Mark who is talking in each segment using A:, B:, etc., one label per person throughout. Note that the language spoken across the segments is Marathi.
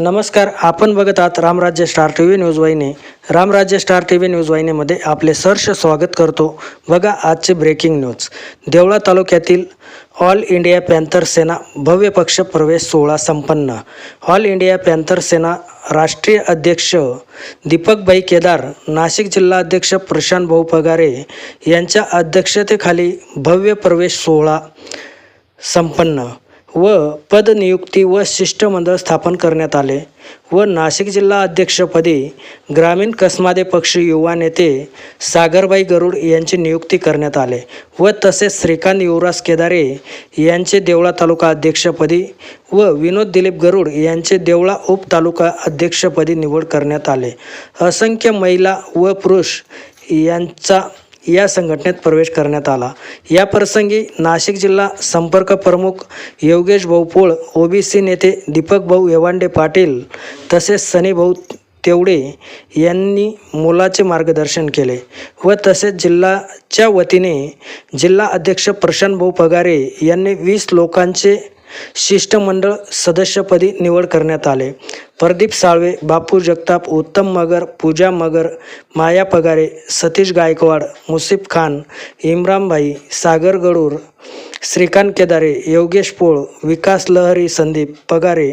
A: नमस्कार आपण बघत आहात Ramrajya star T V news वाहिनी. Ramrajya star T V news वाहिनीमध्ये आपले सहर्ष स्वागत करतो. बघा आजचे ब्रेकिंग न्यूज देवळा तालुक्यातील ऑल इंडिया पॅन्थर सेना भव्य पक्ष प्रवेश सोहळा संपन्न. ऑल इंडिया पॅन्थर सेना राष्ट्रीय अध्यक्ष दीपकभाई केदार नाशिक जिल्हा अध्यक्ष प्रशांत भाऊ पगारे यांच्या अध्यक्षतेखाली भव्य प्रवेश सोहळा संपन्न. व पदनियुक्ती व शिष्टमंडळ स्थापन करण्यात आले व नाशिक जिल्हा अध्यक्षपदी ग्रामीण कसमादे पक्ष युवा नेते सागरबाई गरुड यांची नियुक्ती करण्यात आले व तसेच श्रीकांत युवराज केदारे यांचे देवळा तालुका अध्यक्षपदी व विनोद दिलीप गरुड यांचे देवळा उप तालुका अध्यक्षपदी निवड करण्यात आले. असंख्य महिला व पुरुष यांचा या संघटनेत प्रवेश करण्यात आला. या प्रसंगी नाशिक जिल्हा संपर्क प्रमुख योगेश भाऊ पोळ ओबीसी नेते दीपक भाऊ येवांडे पाटील तसेच सनीभाऊ तेवडे यांनी मुलाचे मार्गदर्शन केले व तसेच जिल्हाच्या वतीने जिल्हा अध्यक्ष प्रशांत भाऊ पगारे यांनी वीस लोकांचे शिष्टमंडळ सदस्यपदी निवड करण्यात आले. प्रदीप साळवे बापू जगताप उत्तम मगर पूजा मगर माया पगारे सतीश गायकवाड मुसिफ खान इम्रानभाई सागर गडूर श्रीकांत केदारे योगेश पोळ विकास लहरी संदीप पगारे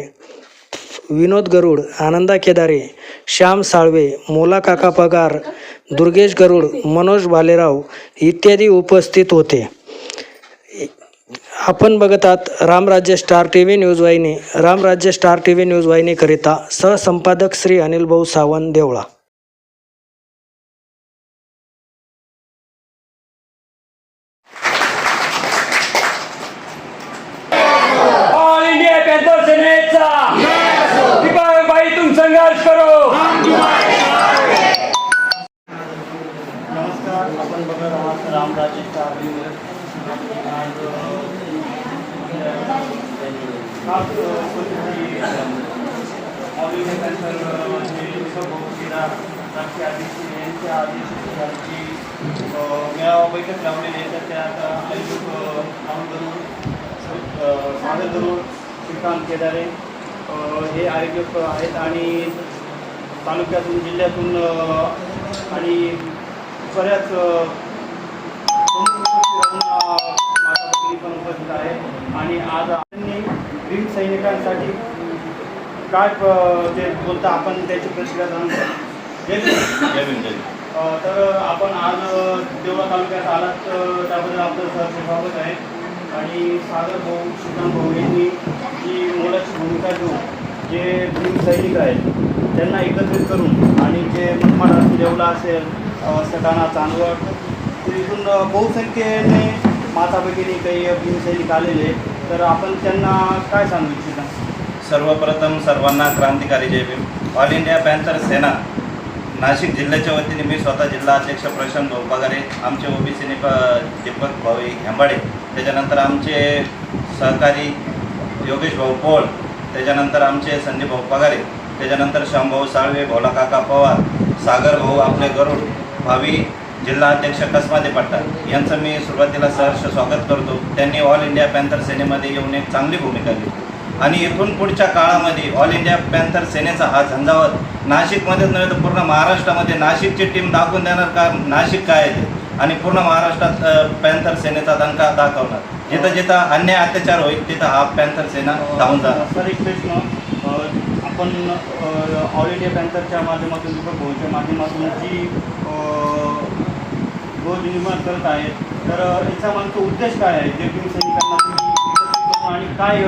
A: विनोद गरुड आनंदा केदारे श्याम साळवे मोला काका पगार दुर्गेश गरुड मनोज भालेराव इत्यादी उपस्थित होते. आपण बघत आहात Ramrajya star T V news वाहिनी. Ramrajya star T V news वाहिनीकरिता सहसंपादक श्री अनिल भाऊ Sawant Deola.
B: All India panther सेनेचा दीपाबाई तुम संघर्ष करो।
C: गरुड श्रीकांत केदारे हे आयोजक आहेत आणि तालुक्यातून जिल्ह्यातून आणि बऱ्याच पण उपस्थित आहे. आणि आज त्यांनी भीम सैनिकांसाठी काय ते बोलता आपण त्याची प्रतिक्रिया जाणून तर आपण आज देवळा तालुक्यात आलात त्याबद्दल आपलं स्वागत आहे. आणि सागर भाऊ सुदाम भाऊ यांनी जी मोलाची भूमिका घेऊन जे भीम सैनिक आहेत त्यांना एकत्रित करून आणि जे मनमाड असेल देवला असेल सटाणा चांदवड तिथून बहुसंख्येने माता भगिनी काही भीम सैनिक आलेले तर आपण त्यांना काय सांगू इच्छिता?
D: सर्वप्रथम सर्वांना क्रांतिकारी जय Bhim. All India panther Sena Nashik जिल्ह्याच्या वतीने मी स्वतः जिल्हा अध्यक्ष प्रशांत भाऊ पगारे आमचे ओबीसी निप दीपक भाऊ हेंबाडे त्याच्यानंतर आमचे सहकारी योगेश भाऊ पोळ त्याच्यानंतर आमचे संदीप भाऊ पगारे त्याच्यानंतर श्यामभाऊ साळवे भोला काका पवार सागर भाऊ आपले गरुड भावी जिल्हा अध्यक्ष कसमादे पट्टा यांचं मी सुरुवातीला सहर्ष स्वागत करतो. त्यांनी ऑल इंडिया पॅन्थर सेनेमध्ये येऊन एक चांगली भूमिका घेतली. आणि इथून पुढच्या काळामध्ये ऑल इंडिया पॅन्थर सेनेचा हा झंझावत नाशिकमध्येच नव्हे तर पूर्ण महाराष्ट्रामध्ये नाशिकची टीम दाखवून देणार का? नाशिक काय आहे ते? आणि पूर्ण महाराष्ट्रात पॅन्थर सेनेचा दणका दाखवणार. जिथं जिथं अन्याय अत्याचार होईल तिथं हा पॅन्थर सेना धावून जाणार.
C: सर एक प्रश्न. आपण ऑल इंडिया पॅन्थरच्या माध्यमातून दीपक भाऊच्या माध्यमातून जी रोज निर्माण करत आहेत तर याचा मागचा उद्देश काय आहे? जे सैनिकांना तुम्ही करून आणि काय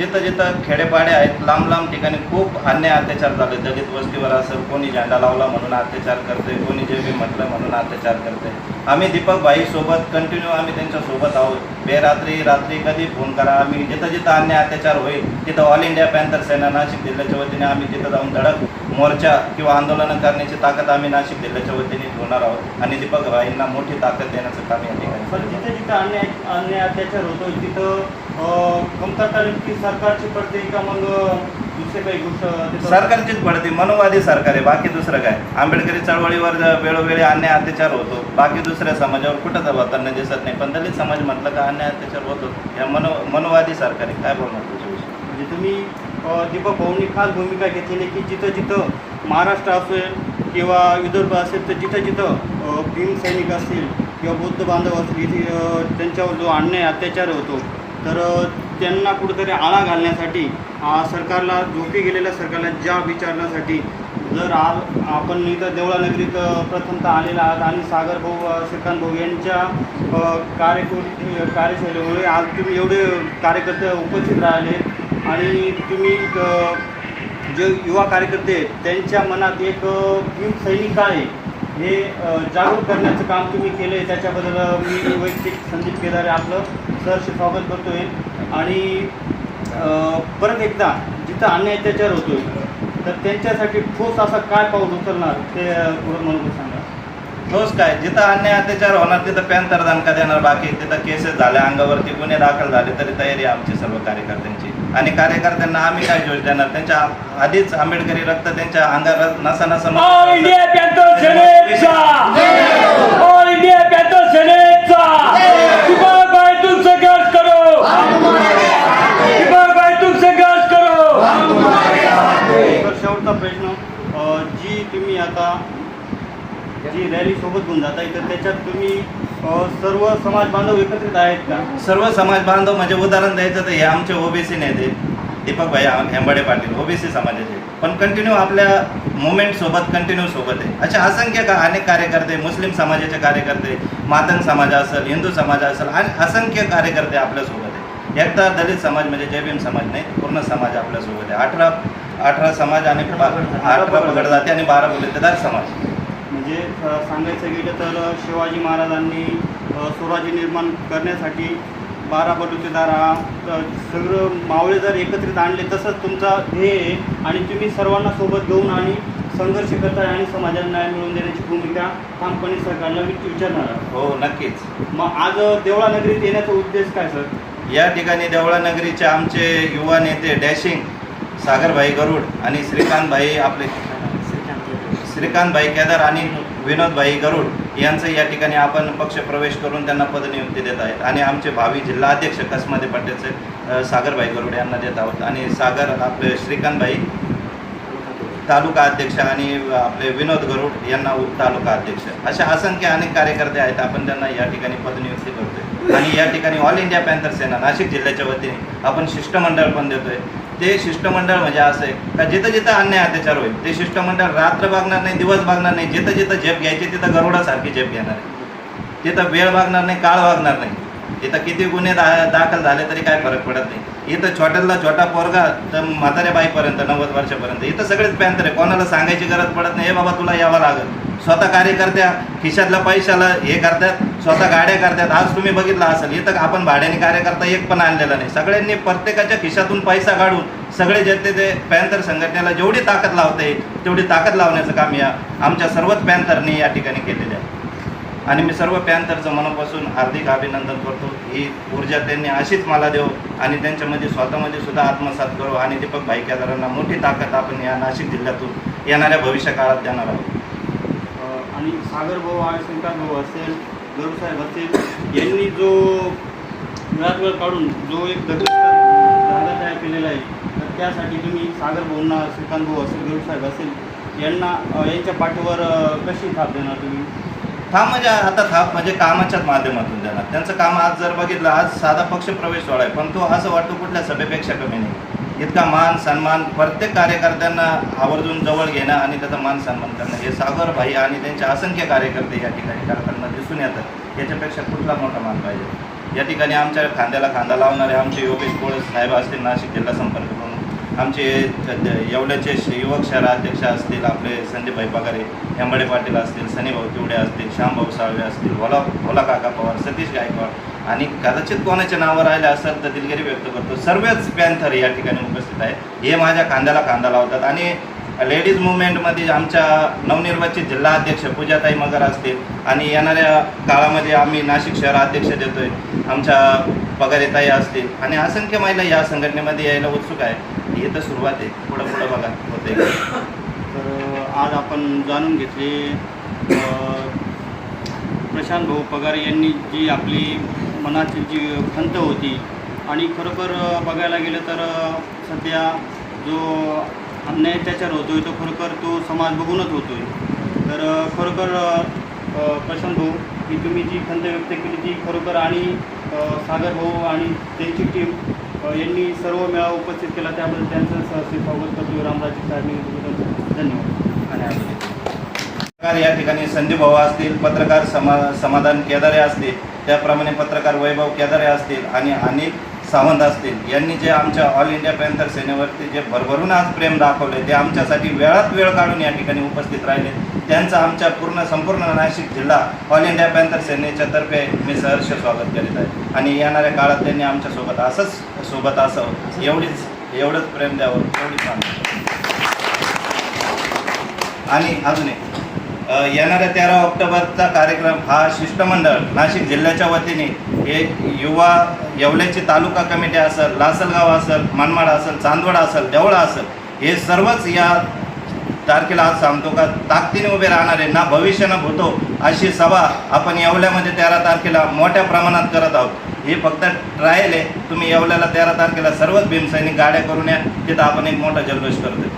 D: जिथं जिथं खेडेपाडे आहेत लांब लांब ठिकाणी खूप अन्याय अत्याचार झाले दलित वस्तीवर असं कोणी झेंडा लावला म्हणून अत्याचार करते कोणी जे बी म्हटलं म्हणून अत्याचार करते आम्ही दीपक सोबत कंटिन्यू आम्ही त्यांच्यासोबत आहोत. बेरात्री रात्री कधी फोन करा आम्ही. जिथं जिथं अन्याय अत्याचार होईल तिथं all India panther Sena Nashik जिल्ह्याच्या वतीने आम्ही तिथं जाऊन धडक मोर्चा किंवा आंदोलनं करण्याची ताकद आम्ही नाशिक जिल्ह्याच्या वतीने ठेवणार आहोत. आणि दीपक भाईंना मोठी ताकद देण्याचं काम या ठिकाणी
C: पण जिथे जिथं अन्याय अन्याय अत्याचार होतो तिथं कमतरता नेमकी सरकारची पडते का मग दुसरे काही गोष्ट
D: सरकारचीच पडते मनोवादी सरकार आहे बाकी दुसरं काय? आंबेडकरी चळवळीवर वेळोवेळी अन्याय अत्याचार होतो बाकी दुसऱ्या समाजावर कुठंच होताना दिसत नाही. पण दलित समाज म्हटलं का अन्याय अत्याचार होतो? या मनो मनोवादी सरकार आहे काय बोलणार तुझ्याविषयी
C: म्हणजे तुम्ही दीपक भाऊंनी खास भूमिका घेतलेली की जिथं जिथं महाराष्ट्र असेल किंवा विदर्भ असेल तर जिथं जिथं भीमसैनिक भीम सैनिक असतील किंवा बौद्ध बांधव असतील त्यांच्यावर जो अन्याय अत्याचार होतो तर त्यांना कुठेतरी आळा घालण्यासाठी सरकारला झोपी गेलेल्या सरकारला ज्या विचारण्यासाठी जर आज आपण इथं देवळानगरीत प्रथमतः आलेला आहात आणि सागर भाऊ श्रीकांत भाऊ यांच्या अ, कार्यकृती कार्यशैलीमुळे आज तुम्ही एवढे कार्यकर्ते उपस्थित राहिले आणि तुम्ही जे युवा कार्यकर्ते आहेत, त्यांच्या मनात एक अ, सैनिक आहे हे जागरूक करण्याचं काम तुम्ही केलं आहे त्याच्याबद्दल मी वैयक्तिक संदीप केदारे आपलं. सहर्ष स्वागत करतो आहे आणि परत एकदा जिथं अन्याय अत्याचार आहे तर त्यांच्यासाठी ठोस असा काय पाऊल उचलणार ते अ, म्हणून सांगा.
D: ठोस काय? जिथं अन्याय अत्याचार होणार तिथं पॅन्थर दणका देणार बाकी तिथं केसेस झाल्या अंगावरती गुन्हे दाखल झाले तरी तयारी आहे आमची सर्व कार्यकर्त्यांची. आणि कार्यकर्त्यांना आम्ही काय जोश देणार? त्यांच्या आधीच आंबेडकरी रक्त त्यांच्या अंगात नसा नसा
B: ऑल इंडिया पॅन्थर सेनेचा ऑल इंडिया पॅन्थर सेनेचा दीपक भाई तुम संघर्ष करो दीपक भाई तुम संघर्ष करो
C: तर शेवटचा प्रश्न अ, जी तुम्ही आता जी रॅली सोबत घेऊन जाताय तर त्याच्यात तुम्ही अ, सर्व समाज बांधव एकत्रित आहेत का?
D: सर्व समाज बांधव म्हणजे उदाहरण द्यायचं तर हे आमचे ओबीसी नेते दीपक भाई हेंबाडे पाटील ओबीसी समाजाचे. पण कंटिन्यू आपल्या मुवमेंट सोबत कंटिन्यू सोबत आहे. असे असंख्य का अनेक कार्यकर्ते मुस्लिम समाजाचे कार्यकर्ते मातंग समाज असेल हिंदू समाज असेल आणि असंख्य कार्यकर्ते आपल्यासोबत आहे एकटा दलित समाज म्हणजे जय भीम समाज नाही पूर्ण समाज आपल्यासोबत आहे. अठरा अठरा समाज आणि अठरा पगड जाती आणि बारा बलुतेदार समाज.
C: म्हणजे सांगायचं गेलं तर शिवाजी महाराजांनी स्वराज्य निर्माण करण्यासाठी बारा बलुतेदार हा सगळं मावळे जर एकत्रित आणले तसंच तुमचा ध्येय आहे आणि तुम्ही सर्वांना सोबत घेऊन आणि संघर्ष करताय आणि समाजाला न्याय मिळवून देण्याची भूमिका ठामपणे सरकारला मी विचारणार
D: हो नक्कीच.
C: मग आज देवळा नगरीत येण्याचा उद्देश काय सर?
D: या ठिकाणी देवळा नगरीचे आमचे युवा नेते डॅशिंग सागरभाई गरुड आणि श्रीकांतभाई आपले श्रीकांतभाई केदार आणि विनोदभाई गरुड यांचं या ठिकाणी आपण पक्ष प्रवेश करून त्यांना पदनियुक्ती देत आहेत. आणि आमचे भावी जिल्हा अध्यक्ष कसमध्ये पट्ट्याचे सागरभाई गरुड यांना देत आहोत. आणि सागर आपले श्रीकांतभाई तालुका अध्यक्ष आणि आपले विनोद गरुड यांना उपतालुका अध्यक्ष. अशा असंख्य अनेक कार्यकर्ते आहेत. आपण त्यांना या ठिकाणी पदनियुक्ती करतोय. आणि या ठिकाणी all India panther Sena Nashik जिल्ह्याच्या वतीने आपण शिष्टमंडळ पण देतोय. ते शिष्टमंडळ म्हणजे असं आहे का जिथं जिथं अन्याय अत्याचार होईल ते शिष्टमंडळ रात्र भागणार नाही दिवस भागणार नाही जिथं जिथं झेप घ्यायची तिथं गरुडासारखी झेप घेणार आहे. तिथं वेळ वागणार नाही काळ भागणार नाही. इथं किती गुन्हे दा दाखल झाले तरी काय फरक पडत नाही. इथं छोट्याला छोटा पोरगा तर म्हाताऱ्या बाईपर्यंत नव्वद वर्षापर्यंत इथं सगळेच पॅन्तर आहे कोणाला सांगायची गरज पडत नाही हे बाबा तुला यावं लागेल. स्वतः कार्यकर्त्या खिशातल्या पैशाला हे करतात स्वतः गाड्या करतात. आज तुम्ही बघितलं असेल इथं आपण भाड्याने कार्यकर्ता एक पण आणलेला नाही. सगळ्यांनी प्रत्येकाच्या खिशातून पैसा काढून सगळे जे ते पॅन्थर संघटनेला जेवढी ताकद लावता येईल तेवढी ताकद लावण्याचं काम या आमच्या सर्वच पॅन्थरनी या ठिकाणी केलेलं आहे. आणि मी सर्व पॅन्थरचं मनापासून हार्दिक अभिनंदन करतो. ही ऊर्जा त्यांनी अशीच मला देऊ आणि त्यांच्यामध्ये स्वतःमध्ये सुद्धा आत्मसात करू. आणि दीपक भाई केदारांना मोठी ताकद आपण या नाशिक जिल्ह्यातून येणाऱ्या भविष्य काळात देणार आहोत.
C: आणि सागर भाऊ आणि भाऊ असेल गुरुसाहेब असतील यांनी जो वेळात वेळ काढून जो एक दगड तयार केलेला आहे तर त्यासाठी तुम्ही सागर भाऊंना श्रीकांत भाऊ असेल गुरुसाहेब असेल यांना यांच्या पाठीवर कशी थाप देणार तुम्ही?
D: थांब म्हणजे आता थाप म्हणजे कामाच्याच माध्यमातून देणार. त्यांचं काम आज जर बघितलं आज साधा पक्ष प्रवेश सोहळा आहे पण तो असं वाटतो कुठल्या सभेपेक्षा कमी नाही. इतका मान सन्मान प्रत्येक कार्यकर्त्यांना आवर्जून जवळ घेणं आणि त्याचा मान सन्मान करणं. हे सागर भाई आणि त्यांचे असंख्य कार्यकर्ते या ठिकाणी करताना दिसून येतात. याच्यापेक्षा कुठला मोठा मान पाहिजे? या ठिकाणी आमच्या खांद्याला खांदा लावणारे आमचे योगेश कोळस साहेब असतील नाशिक जिल्हा संपर्क प्रमुख. आमचे येवल्याचे युवक शहर अध्यक्ष असतील आपले संदीपभाई पगारे हेंबडे पाटील असतील सनीभाऊ तिवडे असतील श्यामभाऊ साळवे असतील भोला भोला काका पवार सतीश गायकवाड आणि कदाचित कोणाच्या नावावर राहिलं असेल तर दिलगिरी व्यक्त करतो. सर्वच पॅन्थर या ठिकाणी उपस्थित आहे हे माझ्या खांद्याला खांदा लावतात. आणि लेडीज मुवमेंटमध्ये आमच्या नवनिर्वाचित जिल्हा अध्यक्ष पूजाताई मगर असतील. आणि येणाऱ्या काळामध्ये आम्ही नाशिक शहर अध्यक्ष देतोय. आमच्या पगारेताई असतील. आणि असंख्य महिला या संघटनेमध्ये यायला उत्सुक आहे हे तर सुरुवात आहे. पुढं पुढं बघा. होते
C: तर आज आपण जाणून घेतले प्रशांत भाऊ पगार यांनी जी आपली मनाची जी खंत होती आणि खरोखर बघायला गेलं तर सध्या जो अन्याय त्याच्यावर होतो आहे तो खरोखर तो समाज बघूनच होतो आहे तर खरोखर अ, प्रशांत भाऊ की तुम्ही जी खंत व्यक्त केली ती खरोखर आणि सागर भाऊ आणि त्यांची टीम यांनी सर्व मेळावा उपस्थित केला. त्याबद्दल त्यांचं सहर्ष स्वागत करतो. रामराजे साहेब धन्यवाद.
D: आणि या ठिकाणी संदीप भाऊ असतील पत्रकार समा समाधान केदारे असतील त्याप्रमाणे पत्रकार वैभव केदारे असतील आणि अनिल सावंत असतील यांनी जे आमच्या ऑल इंडिया पॅन्थर सेनेवरती जे भरभरून आज प्रेम दाखवले ते आमच्यासाठी वेळात वेळ काढून या ठिकाणी उपस्थित राहिले. त्यांचं आमच्या पूर्ण संपूर्ण नाशिक जिल्हा ऑल इंडिया पॅन्थर सेनेच्या तर्फे मी सहर्ष स्वागत करीत आहे. आणि येणाऱ्या काळात त्यांनी आमच्यासोबत असंच सोबत असावं एवढीच एवढंच प्रेम द्यावं एवढीच आणि अजून एक येणाऱ्या तेरा ऑक्टोबरचा कार्यक्रम हा शिष्टमंडळ नाशिक जिल्ह्याच्या वतीने हे युवा येवल्याची तालुका कमिटी असेल लासलगाव असेल मनमाड असेल चांदवड असेल देवळा असेल हे सर्वच या तारखेला आज सांगतो का? ताकदीने उभे राहणारे ना भविष्य ना भूतो अशी सभा आपण येवल्यामध्ये तेरा तारखेला मोठ्या प्रमाणात करत आहोत. हे फक्त ट्रायल आहे. तुम्ही येवल्याला तेरा तारखेला सर्वच भीमसैनिक गाड्या करून या. तिथं आपण एक मोठा जल्लोष करतो